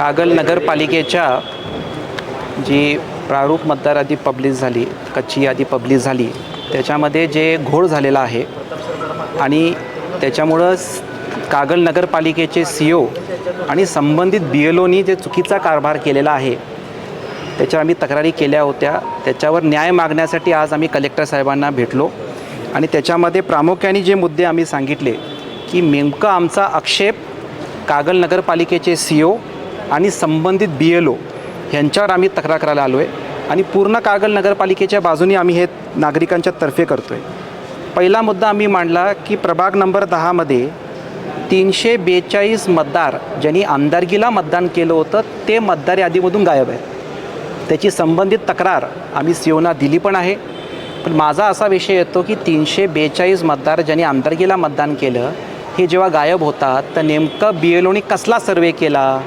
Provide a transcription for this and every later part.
कागल नगरपालिकेच्या जी प्रारूप मतदार यादी पब्लिश झाली कच्ची यादी पब्लिश झाली त्याच्यामध्ये जे घोळ झालेला आहे आणि त्याच्यामुळं कागल नगरपालिकेचे सी ओ आणि संबंधित बी एल ओनी जे चुकीचा कारभार केलेला आहे त्याच्या आम्ही तक्रारी केल्या होत्या. त्याच्यावर न्याय मागण्यासाठी आज आम्ही कलेक्टर साहेबांना भेटलो आणि त्याच्यामध्ये प्रामुख्याने जे मुद्दे आम्ही सांगितले की नेमकं आमचा आक्षेप कागल नगरपालिकेचे सी ओ आणि संबंधित बी एल ओ ह्यांच्यावर आम्ही तक्रार करायला आलो आहे आणि पूर्ण कागल नगरपालिकेच्या बाजूने आम्ही हे नागरिकांच्या तर्फे करतो आहे पहिला मुद्दा आम्ही मांडला की प्रभाग नंबर दहामध्ये तीनशे बेचाळीस मतदार ज्यांनी आमदारकीला मतदान केलं होतं ते मतदार यादीमधून गायब आहेत. त्याची संबंधित तक्रार आम्ही सीओना दिली पण आहे. पण माझा असा विषय येतो की तीनशे बेचाळीस मतदार ज्यांनी आमदारकीला मतदान केलं हे जेव्हा गायब होतात तर नेमकं बी एल ओनी कसला सर्वे केला?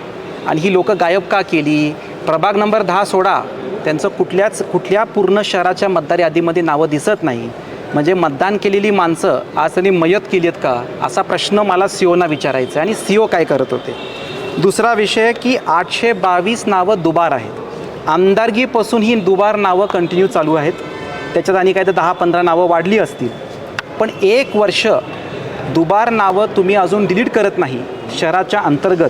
आणि ही लोकं गायब का केली? प्रभाग नंबर दहा सोडा. त्यांचं कुठल्याच कुठल्या पूर्ण शहराच्या मतदार यादीमध्ये नावं दिसत नाही. म्हणजे मतदान केलेली माणसं आज त्यांनी मयत केली आहेत का? असा प्रश्न मला सी ओना विचारायचा आहे आणि सी ओ काय करत होते? दुसरा विषय की आठशे बावीस नावं दुबार आहेत. आमदारकीपासून ही दुबार नावं कंटिन्यू चालू आहेत. त्याच्यात आणि काय तर दहा पंधरा नावं वाढली असतील. पण एक वर्ष दुबार नावं तुम्ही अजून डिलीट करत नाही शहराच्या अंतर्गत.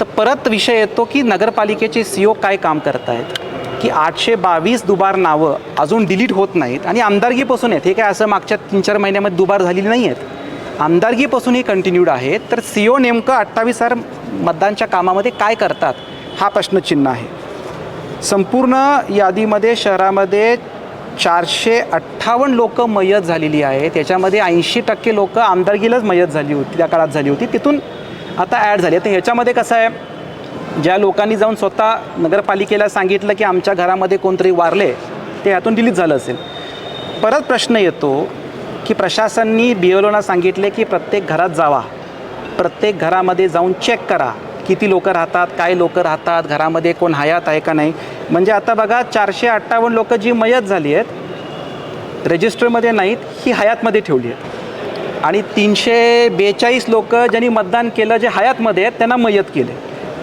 तर परत विषय येतो की नगरपालिकेचे सी ओ काय काम करत आहेत की आठशे बावीस दुबार नावं अजून डिलीट होत नाहीत आणि आमदारकीपासून आहेत. हे काय असं मागच्या तीन चार महिन्यामध्ये दुबार झालेली नाही आहेत आमदारकीपासून हे कंटिन्यूड आहे तर सी ओ नेमकं अठ्ठावीस हजार मतदानच्या कामामध्ये काय करतात? हा प्रश्नचिन्ह आहे. संपूर्ण यादीमध्ये शहरामध्ये चारशे अठ्ठावन्न लोकं मयत झालेली आहे त्याच्यामध्ये ऐंशी टक्के लोकं आमदारकीलाच मयत झाली होती त्या काळात झाली होती. तिथून आता ॲड झाली. तर ह्याच्यामध्ये कसं आहे ज्या लोकांनी जाऊन स्वतः नगरपालिकेला सांगितलं की आमच्या घरामध्ये कोणतरी वारले ते ह्यातून डिलीट झालं असेल. परत प्रश्न येतो की प्रशासननी बी एल ओना सांगितले की प्रत्येक घरात जावा. प्रत्येक घरामध्ये जाऊन चेक करा. किती लोक राहतात काय लोक राहतात घरामध्ये कोण हयात आहे का नाही. म्हणजे आता बघा चारशे अठ्ठावन्न लोकं जी मयत झाली आहेत रजिस्टरमध्ये नाहीत ही हयातमध्ये ठेवली आहेत. आणि तीनशे बेचाळीस लोक ज्यांनी मतदान केलं जे हयातमध्ये आहेत त्यांना मयत केले.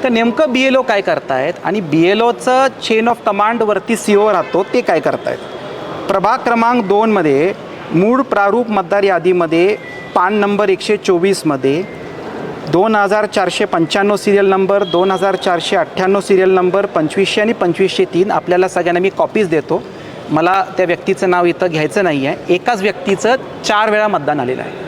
तर नेमकं बी एल ओ काय करतायत? आणि बी एल ओचं चेन ऑफ कमांडवरती सी ओ राहतो ते काय करतायत? प्रभाग क्रमांक दोनमध्ये मूळ प्रारूप मतदार यादीमध्ये पान नंबर एकशे चोवीसमध्ये दोन हजार चारशे पंच्याण्णव सिरियल नंबर दोन हजार चारशे अठ्ठ्याण्णव सिरियल नंबर पंचवीसशे आणि पंचवीसशे तीन आपल्याला सगळ्यांना मी कॉपीज देतो. मला त्या व्यक्तीचं नाव इथं घ्यायचं नाही आहे एकाच व्यक्तीचं चार वेळा मतदान आलेलं आहे.